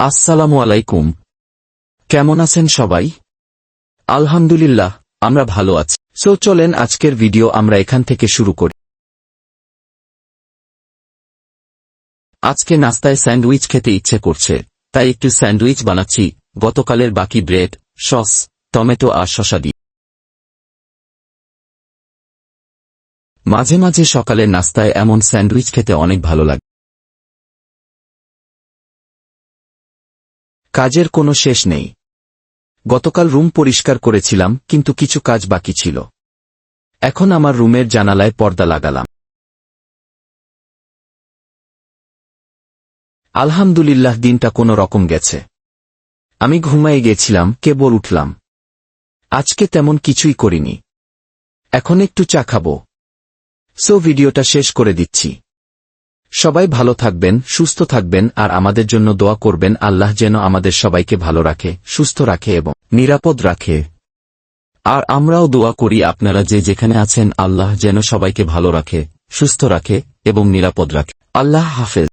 আসসালামু আলাইকুম। কেমন আছেন সবাই? আলহামদুলিল্লাহ, আমরা ভালো আছি। সো চলেন আজকের ভিডিও আমরা এখান থেকে শুরু করি। আজকে নাস্তায় স্যান্ডউইচ খেতে ইচ্ছে করছে, তাই একটু স্যান্ডউইচ বানাচ্ছি। গতকালের বাকি ব্রেড, সস, টমেটো আর শসা দিয়ে। মাঝে মাঝে সকালের নাস্তায় এমন স্যান্ডউইচ খেতে অনেক ভালো লাগে। কাজের কোনো শেষ নেই। গতকাল রুম পরিষ্কার করেছিলাম, কিন্তু কিছু কাজ বাকি ছিল। এখন আমার রুমের জানালায় পর্দা লাগালাম। আলহামদুলিল্লাহ, দিনটা কোনো রকম গেছে। আমি ঘুমাই গেছিলাম, কেবল উঠলাম। আজকে তেমন কিছুই করিনি। এখন একটু চা খাব। সো, ভিডিওটা শেষ করে দিচ্ছি। সবাই ভালো থাকবেন, সুস্থ থাকবেন আর আমাদের জন্য দোয়া করবেন আল্লাহ যেন আমাদের সবাইকে ভালো রাখে, সুস্থ রাখে এবং নিরাপদ রাখে। আর আমরাও দোয়া করি আপনারা যে যেখানে আছেন, আল্লাহ যেন সবাইকে ভালো রাখে, সুস্থ রাখে এবং নিরাপদ রাখে। আল্লাহ হাফেজ।